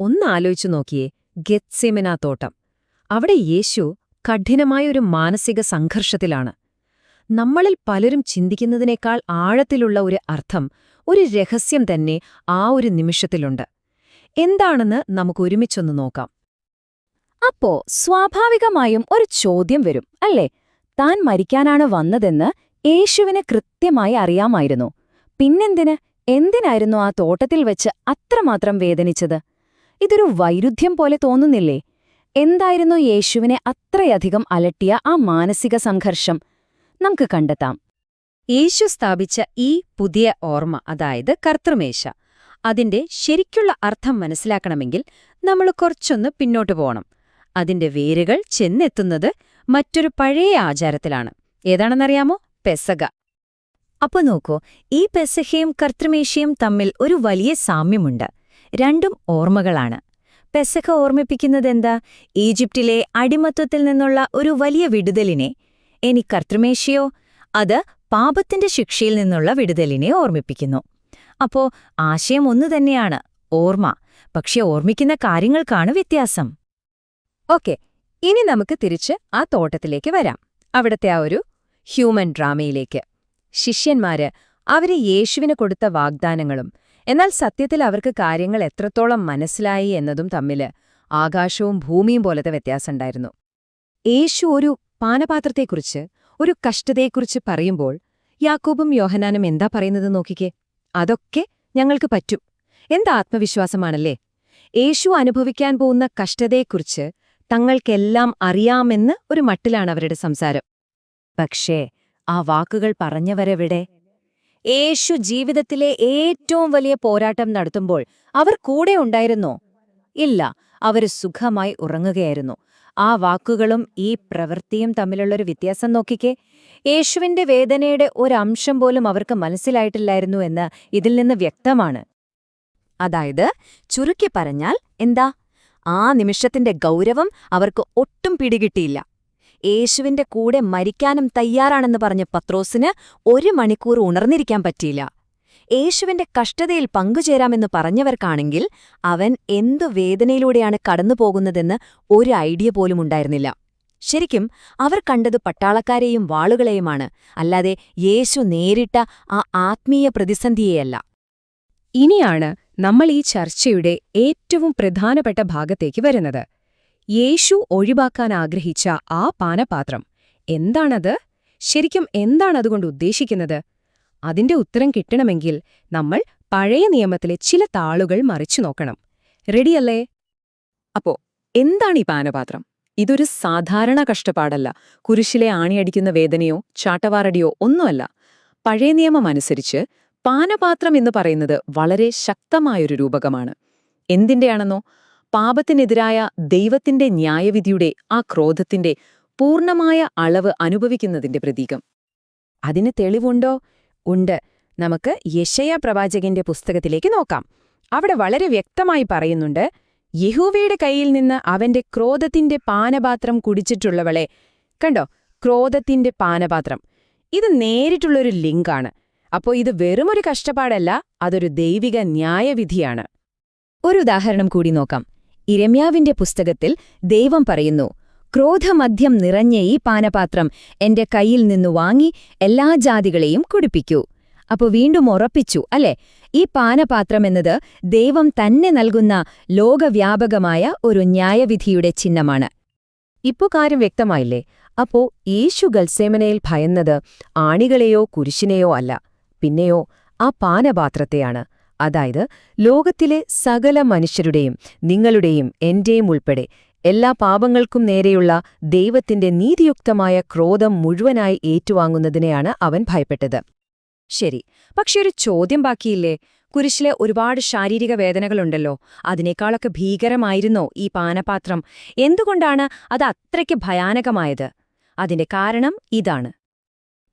ഒന്ന് ആലോചിച്ചു നോക്കിയേ ഗെത്സെമിന തോട്ടം. അവിടെ യേശു കഠിനമായ ഒരു മാനസിക സംഘർഷത്തിലാണ്. നമ്മളിൽ പലരും ചിന്തിക്കുന്നതിനേക്കാൾ ആഴത്തിലുള്ള ഒരു അർത്ഥം ഒരു രഹസ്യം തന്നെ ആ ഒരു നിമിഷത്തിലുണ്ട്. എന്താണെന്ന് നമുക്ക് ഒരുമിച്ചൊന്ന് നോക്കാം. അപ്പോ സ്വാഭാവികമായും ഒരു ചോദ്യം വരും അല്ലേ? താൻ മരിക്കാനാണ് വന്നതെന്ന് യേശുവിന് കൃത്യമായി അറിയാമായിരുന്നു. പിന്നെന്തിന്? എന്തിനായിരുന്നു ആ തോട്ടത്തിൽ വെച്ച് അത്രമാത്രം വേദനിച്ചത്? ഇതൊരു വൈരുദ്ധ്യം പോലെ തോന്നുന്നില്ലേ? എന്തായിരുന്നു യേശുവിനെ അത്രയധികം അലട്ടിയ ആ മാനസിക സംഘർഷം? നമുക്ക് കണ്ടെത്താം. യേശു സ്ഥാപിച്ച ഈ പുതിയ ഓർമ്മ അതായത് കർത്തൃമേശ അതിന്റെ ശരിക്കുള്ള അർത്ഥം മനസ്സിലാക്കണമെങ്കിൽ നമ്മൾ കുറച്ചൊന്ന് പിന്നോട്ട് പോകണം. അതിന്റെ വേരുകൾ ചെന്നെത്തുന്നത് മറ്റൊരു പഴയ ആചാരത്തിലാണ്. ഏതാണെന്നറിയാമോ? പെസക അപ്പൊ നോക്കൂ ഈ പെസഹയും കർത്തൃമേശയും തമ്മിൽ ഒരു വലിയ സാമ്യമുണ്ട്. രണ്ടും ഓർമ്മകളാണ്. പെസഹ ഓർമ്മിപ്പിക്കുന്നതെന്താ? ഈജിപ്തിലെ അടിമത്വത്തിൽ നിന്നുള്ള ഒരു വലിയ വിടുതലിനെ. ഇനി കർത്തൃമേശയോ അത് പാപത്തിന്റെ ശിക്ഷയിൽ നിന്നുള്ള വിടുതലിനെ ഓർമ്മിപ്പിക്കുന്നു. അപ്പോ ആശയം ഒന്നു തന്നെയാണ് ഓർമ്മ. പക്ഷെ ഓർമ്മിക്കുന്ന കാര്യങ്ങൾക്കാണ് വ്യത്യാസം. ഓക്കെ ഇനി നമുക്ക് തിരിച്ച് ആ തോട്ടത്തിലേക്ക് വരാം. അവിടത്തെ ആ ഒരു ഹ്യൂമൻ ഡ്രാമയിലേക്ക്. ശിഷ്യന്മാര് അവരെ യേശുവിന് കൊടുത്ത വാഗ്ദാനങ്ങളും എന്നാൽ സത്യത്തിൽ അവർക്ക് കാര്യങ്ങൾ എത്രത്തോളം മനസ്സിലായി എന്നതും തമ്മിൽ ആകാശവും ഭൂമിയും പോലത്തെ വ്യത്യാസമുണ്ടായിരുന്നു യേശു ഒരു പാനപാത്രത്തെക്കുറിച്ച് ഒരു കഷ്ടതയെക്കുറിച്ച് പറയുമ്പോൾ യാക്കോബും യോഹനാനും എന്താ പറയുന്നത് നോക്കിക്കേ. അതൊക്കെ ഞങ്ങൾക്ക് പറ്റും. എന്താ ആത്മവിശ്വാസമാണല്ലേ? യേശു അനുഭവിക്കാൻ പോകുന്ന കഷ്ടതയെക്കുറിച്ച് തങ്ങൾക്കെല്ലാം അറിയാമെന്ന് ഒരു മട്ടിലാണ് അവരുടെ സംസാരം. പക്ഷേ ആ വാക്കുകൾ പറഞ്ഞവരെവിടെ? യേശു ജീവിതത്തിലെ ഏറ്റവും വലിയ പോരാട്ടം നടത്തുമ്പോൾ അവർ കൂടെ ഉണ്ടായിരുന്നോ? ഇല്ല. അവർ സുഖമായി ഉറങ്ങുകയായിരുന്നു. ആ വാക്കുകളും ഈ പ്രവൃത്തിയും തമ്മിലുള്ളൊരു വ്യത്യാസം നോക്കിക്കേ. യേശുവിന്റെ വേദനയുടെ ഒരംശം പോലും അവർക്ക് മനസ്സിലായിട്ടില്ലായിരുന്നു എന്ന് ഇതിൽ നിന്ന് വ്യക്തമാണ്. അതായത് ചുരുക്കി പറഞ്ഞാൽ എന്താ? ആ നിമിഷത്തിന്റെ ഗൗരവം അവർക്ക് ഒട്ടും പിടികിട്ടിയില്ല. യേശുവിന്റെ കൂടെ മരിക്കാനും തയ്യാറാണെന്ന് പറഞ്ഞ പത്രോസിന് ഒരു മണിക്കൂർ ഉണർന്നിരിക്കാൻ പറ്റിയില്ല. യേശുവിന്റെ കഷ്ടതയിൽ പങ്കുചേരാമെന്ന് പറഞ്ഞവർക്കാണെങ്കിൽ അവൻ എന്തു വേദനയിലൂടെയാണ് കടന്നുപോകുന്നതെന്ന് ഒരു ഐഡിയ പോലും ഉണ്ടായിരുന്നില്ല. ശരിക്കും അവർ കണ്ടത് പട്ടാളക്കാരെയും വാളുകളെയുമാണ്. അല്ലാതെ യേശു നേരിട്ട ആ ആത്മീയ പ്രതിസന്ധിയെയല്ല. ഇനിയാണ് നമ്മൾ ഈ ചർച്ചയുടെ ഏറ്റവും പ്രധാനപ്പെട്ട ഭാഗത്തേക്ക് വരുന്നത്. യേശു ഒഴിവാക്കാൻ ആഗ്രഹിച്ച ആ പാനപാത്രം. എന്താണത്? ശരിക്കും എന്താണതുകൊണ്ട് ഉദ്ദേശിക്കുന്നത്? അതിന്റെ ഉത്തരം കിട്ടണമെങ്കിൽ നമ്മൾ പഴയ നിയമത്തിലെ ചില താളുകൾ മറിച്ചു നോക്കണം. റെഡിയല്ലേ? അപ്പോ എന്താണ് ഈ പാനപാത്രം? ഇതൊരു സാധാരണ കഷ്ടപ്പാടല്ല. കുരിശിലെ ആണിയടിക്കുന്ന വേദനയോ ചാട്ടവാറടിയോ ഒന്നുമല്ല. പഴയ നിയമം അനുസരിച്ച് പാനപാത്രം എന്ന് പറയുന്നത് വളരെ ശക്തമായൊരു രൂപകമാണ്. എന്തിന്റെയാണെന്നോ? പാപത്തിനെതിരായ ദൈവത്തിന്റെ ന്യായവിധിയുടെ ആ ക്രോധത്തിന്റെ പൂർണമായ അളവ് അനുഭവിക്കുന്നതിന്റെ പ്രതീകം. അതിന് തെളിവുണ്ടോ? ഉണ്ട്. നമുക്ക് യശയ പ്രവാചകന്റെ പുസ്തകത്തിലേക്ക് നോക്കാം. അവിടെ വളരെ വ്യക്തമായി പറയുന്നുണ്ട് യഹൂവയുടെ കയ്യിൽ നിന്ന് അവന്റെ ക്രോധത്തിന്റെ പാനപാത്രം കുടിച്ചിട്ടുള്ളവളെ കണ്ടോ? ക്രോധത്തിന്റെ പാനപാത്രം. ഇത് നേരിട്ടുള്ളൊരു ലിങ്കാണ്. അപ്പോൾ ഇത് വെറുമൊരു കഷ്ടപ്പാടല്ല അതൊരു ദൈവിക ന്യായവിധിയാണ്. ഒരു ഉദാഹരണം കൂടി നോക്കാം. ഇരമ്യാവിന്റെ പുസ്തകത്തിൽ ദൈവം പറയുന്നു ക്രോധമദ്യം നിറഞ്ഞ ഈ പാനപാത്രം എന്റെ കയ്യിൽ നിന്നു വാങ്ങി എല്ലാ ജാതികളെയും കുടിപ്പിക്കൂ. അപ്പോൾ വീണ്ടും ഉറപ്പിച്ചു അല്ലെ? ഈ പാനപാത്രമെന്നത് ദൈവം തന്നെ നൽകുന്ന ലോകവ്യാപകമായ ഒരു ന്യായവിധിയുടെ ചിഹ്നമാണ്. ഇപ്പോ കാര്യം വ്യക്തമായില്ലേ? അപ്പോ യേശു ഗൽസേമനയിൽ ഭയന്നത് ആണികളെയോ കുരിശിനെയോ അല്ല പിന്നെയോ ആ പാനപാത്രത്തെയാണ്. അതായത് ലോകത്തിലെ സകല മനുഷ്യരുടെയും നിങ്ങളുടെയും എന്റെയും ഉൾപ്പെടെ എല്ലാ പാപങ്ങൾക്കും നേരെയുള്ള ദൈവത്തിന്റെ നീതിയുക്തമായ ക്രോധം മുഴുവനായി ഏറ്റുവാങ്ങുന്നതിനെയാണ് അവൻ ഭയപ്പെട്ടത്. ശരി പക്ഷെ ഒരു ചോദ്യം ബാക്കിയില്ലേ? കുരിശിലെ ഒരുപാട് ശാരീരിക വേദനകളുണ്ടല്ലോ. അതിനേക്കാളൊക്കെ ഭീകരമായിരുന്നോ ഈ പാനപാത്രം? എന്തുകൊണ്ടാണ് അത് അത്രയ്ക്ക് ഭയാനകമായത്? അതിന്റെ കാരണം ഇതാണ്.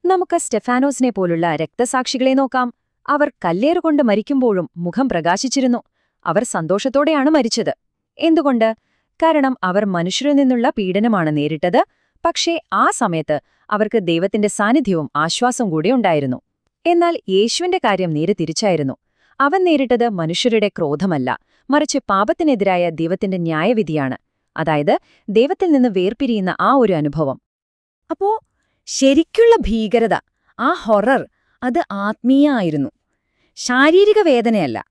നമുക്ക് സ്റ്റെഫാനോസിനെ പോലുള്ള രക്തസാക്ഷികളെ നോക്കാം. അവർ കല്ലേറുകൊണ്ട് മരിക്കുമ്പോഴും മുഖം പ്രകാശിച്ചിരുന്നു. അവർ സന്തോഷത്തോടെയാണ് മരിച്ചത്. എന്തുകൊണ്ട്? കാരണം അവർ മനുഷ്യരിൽ നിന്നുള്ള പീഡനമാണ് നേരിട്ടത്. പക്ഷേ ആ സമയത്ത് അവർക്ക് ദൈവത്തിന്റെ സാന്നിധ്യവും ആശ്വാസം കൂടി ഉണ്ടായിരുന്നു. എന്നാൽ യേശുവിന്റെ കാര്യം നേരെ തിരിച്ചായിരുന്നു. അവൻ നേരിട്ടത് മനുഷ്യരുടെ ക്രോധമല്ല. മറിച്ച് പാപത്തിനെതിരായ ദൈവത്തിന്റെ ന്യായവിധിയാണ്. അതായത് ദൈവത്തിൽ നിന്ന് വേർപിരിയുന്ന ആ ഒരു അനുഭവം. അപ്പോ ശരിക്കുള്ള ഭീകരത ആ ഹൊറർ അത് ആത്മീയായിരുന്നു. ശാരീരിക വേദനയല്ല.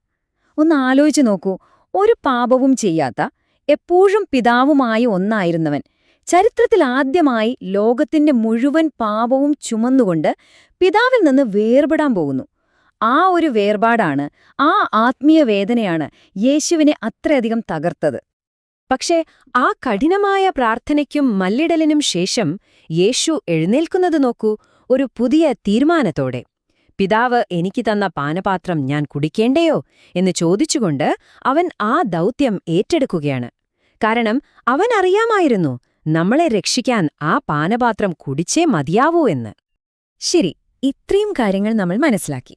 ഒന്ന് ആലോചിച്ചു നോക്കൂ. ഒരു പാപവും ചെയ്യാത്ത എപ്പോഴും പിതാവുമായി ഒന്നായിരുന്നവൻ ചരിത്രത്തിൽ ആദ്യമായി ലോകത്തിന്റെ മുഴുവൻ പാപവും ചുമന്നുകൊണ്ട് പിതാവിൽ നിന്ന് വേർപെടാൻ പോകുന്നു. ആ ഒരു വേർപാടാണ് ആ ആത്മീയ വേദനയാണ് യേശുവിനെ അത്രയധികം തകർത്തത്. പക്ഷേ ആ കഠിനമായ പ്രാർത്ഥനയ്ക്കും മല്ലിടലിനും ശേഷം യേശു എഴുന്നേൽക്കുന്നത് നോക്കൂ ഒരു പുതിയ തീരുമാനത്തോടെ. പിതാവ് എനിക്ക് തന്ന പാനപാത്രം ഞാൻ കുടിക്കേണ്ടയോ? എന്ന് ചോദിച്ചുകൊണ്ട് അവൻ ആ ദൗത്യം ഏറ്റെടുക്കുകയാണ്. കാരണം അവൻ അറിയാമായിരുന്നു നമ്മളെ രക്ഷിക്കാൻ ആ പാനപാത്രം കുടിച്ചേ മതിയാവൂ എന്ന്. ശരി ഇത്രയും കാര്യങ്ങൾ നമ്മൾ മനസ്സിലാക്കി.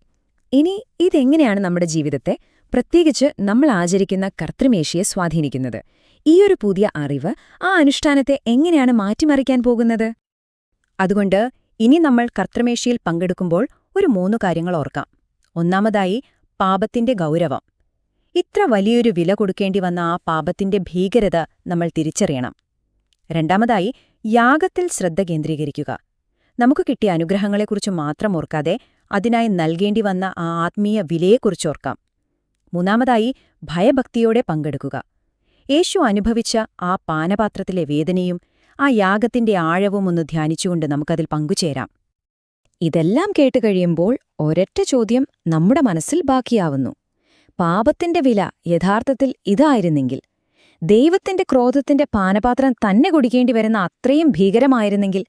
ഇനി ഇതെങ്ങനെയാണ് നമ്മുടെ ജീവിതത്തെ പ്രത്യേകിച്ച് നമ്മൾ ആചരിക്കുന്ന കർത്തൃമേശയെ സ്വാധീനിക്കുന്നത്? ഈയൊരു പുതിയ അറിവ് ആ അനുഷ്ഠാനത്തെ എങ്ങനെയാണ് മാറ്റിമറിക്കാൻ പോകുന്നത്? അതുകൊണ്ട് ഇനി നമ്മൾ കർത്തൃമേശയിൽ പങ്കെടുക്കുമ്പോൾ ഒരു മൂന്ന് കാര്യങ്ങൾ ഓർക്കാം. ഒന്നാമതായി പാപത്തിന്റെ ഗൗരവം. ഇത്ര വലിയൊരു വില കൊടുക്കേണ്ടി വന്ന ആ പാപത്തിന്റെ ഭീകരത നമ്മൾ തിരിച്ചറിയണം. രണ്ടാമതായി യാഗത്തിൽ ശ്രദ്ധ കേന്ദ്രീകരിക്കുക. നമുക്ക് കിട്ടിയ അനുഗ്രഹങ്ങളെക്കുറിച്ച് മാത്രം ഓർക്കാതെ അതിനായി നൽകേണ്ടി വന്ന ആ ആത്മീയ വിലയെക്കുറിച്ച് ഓർക്കാം. മൂന്നാമതായി ഭയഭക്തിയോടെ പങ്കെടുക്കുക. യേശു അനുഭവിച്ച ആ പാനപാത്രത്തിലെ വേദനയും ആ യാഗത്തിന്റെ ആഴവും ഒന്ന് ധ്യാനിച്ചുകൊണ്ട് നമുക്കതിൽ പങ്കുചേരാം. ഇതെല്ലാം കേട്ട് കഴിയുമ്പോൾ ഒരൊറ്റ ചോദ്യം നമ്മുടെ മനസ്സിൽ ബാക്കിയാവുന്നു. പാപത്തിന്റെ വില യഥാർത്ഥത്തിൽ ഇതായിരുന്നെങ്കിൽ ദൈവത്തിന്റെ ക്രോധത്തിന്റെ പാനപാത്രം തന്നെ കുടിക്കേണ്ടി വരുന്ന അത്രയും ഭീകരമായിരുന്നെങ്കിൽ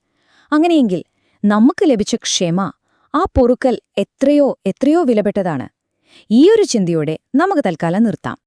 അങ്ങനെയെങ്കിൽ നമുക്ക് ലഭിച്ച ക്ഷമ ആ പൊറുക്കൽ എത്രയോ എത്രയോ വിലപ്പെട്ടതാണ്. ഈയൊരു ചിന്തയോടെ നമുക്ക് തൽക്കാലം നിർത്താം.